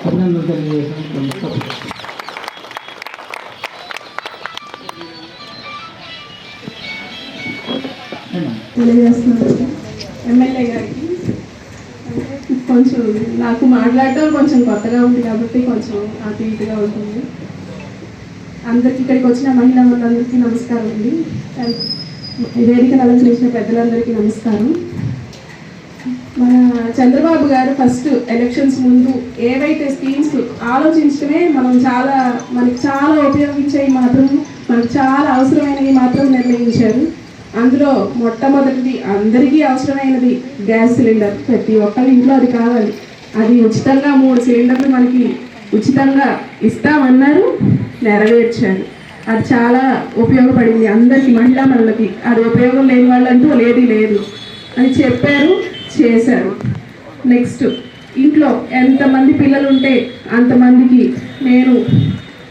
అభినందన తెలియజేసిన తెలియజేస్తున్నాను. ఎమ్మెల్యే గారికి కొంచెం నాకు మాట్లాడటం కొంచెం కొత్తగా ఉంది కాబట్టి కొంచెం అటు ఇటుగా ఉంటుంది అందరికి ఇక్కడికి వచ్చిన మహిళ మండలందరికీ నమస్కారం అండి వేదిక వేదికను అలంకరించిన పెద్దలందరికీ నమస్కారం మన చంద్రబాబు గారు ఫస్ట్ ఎలక్షన్స్ ముందు ఏవైతే స్కీమ్స్ ఆలోచించడమే మనం చాలా మనకి చాలా ఉపయోగించేవి మాత్రం మనకు చాలా అవసరమైనవి మాత్రం నిర్ణయించారు. అందులో మొట్టమొదటిది అందరికీ అవసరమైనది గ్యాస్ సిలిండర్. ప్రతి ఒక్కరి ఇంట్లో అది కావాలి. అది ఉచితంగా మూడు సిలిండర్లు మనకి ఉచితంగా ఇస్తామన్నారు నెరవేర్చారు. అది చాలా ఉపయోగపడింది. అందరికీ మహిళా మనలకి. అది ఉపయోగం లేని వాళ్ళంటూ లేది లేదు. అని చెప్పారు. చేశారు. నెక్స్ట్ ఇంట్లో ఎంతమంది పిల్లలు ఉంటే అంతమందికి నేను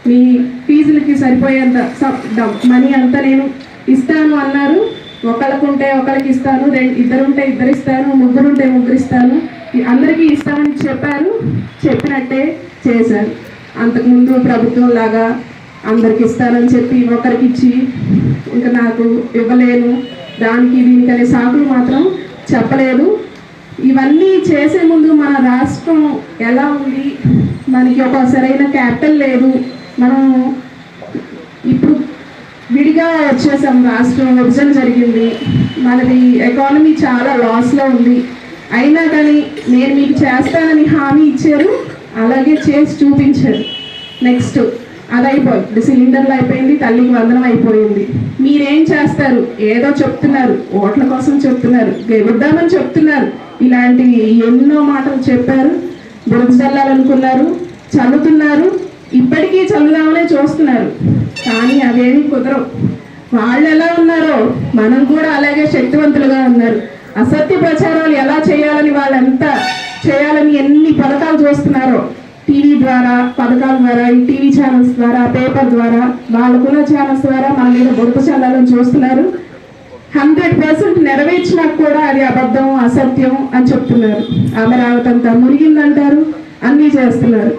మీ ఫీజులకి సరిపోయేంత డబ్- మనీ అంతా నేను ఇస్తాను అన్నారు. ఒకళ్ళకు ఉంటే ఒకరికి ఇస్తాను రెండు ఇద్దరు ఉంటే ఇద్దరు ఇస్తాను ముగ్గురు ఉంటే ముగ్గురు ఇస్తాను అందరికీ ఇస్తామని చెప్పారు. చెప్పినట్టే చేశారు. అంతకుముందు ప్రభుత్వం లాగా అందరికి ఇస్తానని చెప్పి ఒకరికి ఇచ్చి ఇంకా నాకు ఇవ్వలేను. దానికి దీనికనే సాకులు మాత్రం చెప్పలేదు. ఇవన్నీ చేసే ముందు మన రాష్ట్రం ఎలా ఉంది? మనకి ఒక సరైన క్యాపిటల్ లేదు. మనం ఇప్పుడు విడిగా వచ్చేసాం. రాష్ట్రం విభజన జరిగింది. మనది ఎకానమీ చాలా లాస్లో ఉంది. అయినా కానీ నేను మీకు చేస్తానని హామీ ఇచ్చారు. అలాగే చేసి చూపించారు. నెక్స్ట్ అది అయిపోయింది సిలిండర్లు అయిపోయింది తల్లికి వందనం అయిపోయింది. మీరేం చేస్తారు? ఏదో చెప్తున్నారు ఓట్ల కోసం చెప్తున్నారు గెలుద్దామని చెప్తున్నారు. ఇలాంటివి ఎన్నో మాటలు చెప్పారు బురద చల్లాలనుకున్నారు చల్లుతున్నారు ఇప్పటికీ చల్లుదామనే చూస్తున్నారు. కానీ అవేమీ కుదరవు. వాళ్ళు ఎలా ఉన్నారో మనం కూడా అలాగే శక్తివంతులుగా ఉన్నారు. అసత్య ప్రచారాలు ఎలా చేయాలని వాళ్ళంతా చేయాలని ఎన్ని పథకాలు చూస్తున్నారో టీవీ ద్వారా పథకాల ద్వారా ఈ టీవీ ఛానల్స్ ద్వారా పేపర్ ద్వారా వాళ్ళకున్న ఛానల్స్ ద్వారా మన మీద బుడత చల్లాలని చూస్తున్నారు. హండ్రెడ్ పర్సెంట్ నెరవేర్చినా కూడా అది అబద్ధం అసత్యం అని చెప్తున్నారు. అమరావతి అంతా మునిగిందంటారు అన్నీ చేస్తున్నారు.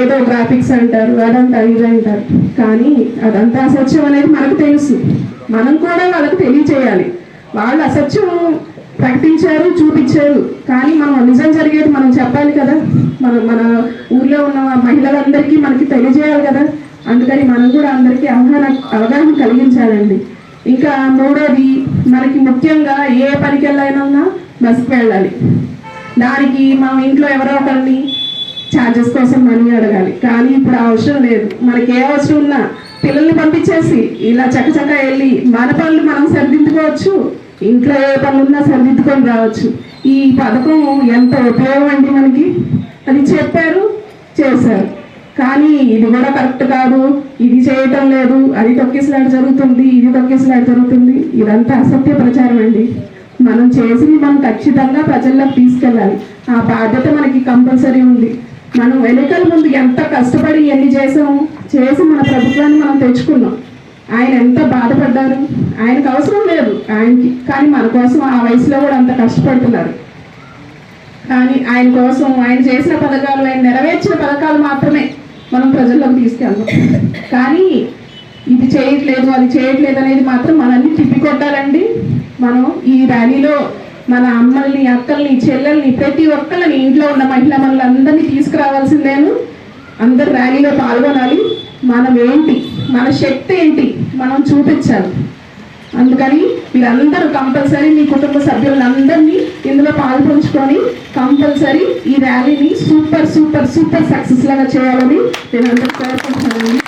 ఏదో గ్రాఫిక్స్ అంటారు అదంతా ఇది అంటారు. కానీ అదంతా అసత్యం అనేది మనకు తెలుసు. మనం కూడా వాళ్ళకి తెలియచేయాలి. వాళ్ళు అసత్యం ప్రకటించారు చూపించారు. కానీ మనం నిజం జరిగేది మనం చెప్పాలి కదా. మన మన ఊర్లో ఉన్న మహిళలందరికీ మనకి తెలియజేయాలి కదా. అందుకని మనం కూడా అందరికీ అవగాహన అవగాహన కలిగించాలండి. ఇంకా మూడోది మనకి ముఖ్యంగా ఏ పనికి వెళ్ళైనా బస్కి వెళ్ళాలి. దానికి మనం ఇంట్లో ఎవరో ఒకరిని ఛార్జెస్ కోసం మనీ అడగాలి. కానీ ఇప్పుడు అవసరం లేదు. మనకి ఏ అవసరం ఉన్నా పిల్లల్ని పంపించేసి ఇలా చక్కచక్క వెళ్ళి మన పనులు మనం సరిదిద్దుకోవచ్చు ఇంట్లో ఏ పనులు ఉన్నా సరిదిద్దుకొని రావచ్చు. ఈ పథకం ఎంత ఉపయోగం అండి మనకి? అది చెప్పారు చేశారు. కానీ ఇది కూడా కరెక్ట్ కాదు. ఇది చేయటం లేదు. అది తొక్కిసలాట జరుగుతుంది ఇది తొక్కిసలాట జరుగుతుంది. ఇదంతా అసత్య ప్రచారం అండి. మనం చేసి మనం ఖచ్చితంగా ప్రజల్లోకి తీసుకెళ్ళాలి. ఆ బాధ్యత మనకి కంపల్సరీ ఉంది. మనం ఎన్నికల ముందు ఎంత కష్టపడి ఎన్ని చేసాము చేసి మన ప్రభుత్వాన్ని మనం తెచ్చుకున్నాం. ఆయన ఎంత బాధపడ్డారు? ఆయనకు అవసరం లేదు. ఆయనకి కానీ మన కోసం ఆ వయసులో కూడా అంత కష్టపడుతున్నారు. కానీ ఆయన కోసం ఆయన చేసిన పథకాలు ఆయన నెరవేర్చిన పథకాలు మాత్రమే మనం ప్రజల్లోకి తీసుకెళ్దాం కానీ ఇది చేయట్లేదు అది చేయట్లేదు అనేది మాత్రం మనల్ని తిప్పికొట్టాలండి. మనం ఈ ర్యాలీలో మన అమ్మల్ని అక్కల్ని చెల్లెల్ని ప్రతి ఒక్కళ్ళని ఇంట్లో ఉన్న మహిళా మనలందరినీ తీసుకురావాల్సిందేను. అందరు ర్యాలీలో పాల్గొనాలి. మనం ఏంటి? మన శక్తి ఏంటి? మనం చూపించాలి. అందుకని మీరందరూ కంపల్సరీ మీ కుటుంబ సభ్యులందరినీ ఇందులో పాల్పంచుకొని కంపల్సరీ ఈ ర్యాలీని సూపర్ సూపర్ సూపర్ సక్సెస్ లాగా చేయాలని నేను అందరూ కోరుకుంటున్నాను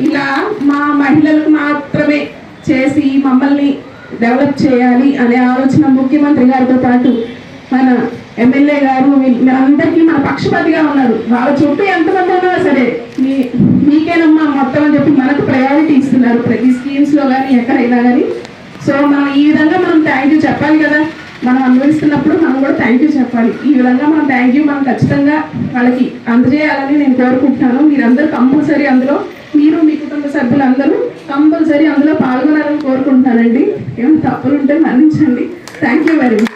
ఇలా మా మహిళలకు మాత్రమే చేసి మమ్మల్ని డెవలప్ చేయాలి అనే ఆలోచన ముఖ్యమంత్రి గారితో పాటు మన ఎమ్మెల్యే గారు వీళ్ళ- మీరందరికీ మన పక్షపాతిగా ఉన్నారు. వాళ్ళ చుట్టూ ఎంతమంది ఉన్నా సరే మీ మీకేనమ్మా మొత్తం అని చెప్పి మనకు ప్రయారిటీ ఇస్తున్నారు. ప్రతి స్కీమ్స్లో కానీ ఎక్కడైనా కానీ సో మనం ఈ విధంగా మనం థ్యాంక్ యూ చెప్పాలి కదా. మనం అనుభవిస్తున్నప్పుడు మనం కూడా థ్యాంక్ యూ చెప్పాలి. ఈ విధంగా మనం థ్యాంక్ యూ మనం ఖచ్చితంగా వాళ్ళకి అందజేయాలని నేను కోరుకుంటున్నాను. మీరందరూ కంపల్సరీ అందులో మీరు మీ కుటుంబ సభ్యులు అందరూ కంపల్సరీ అందులో పాల్గొనాలని కోరుకుంటున్నానండి. ఏమైనా తప్పులు ఉంటే మన్నించండి. Thank you very much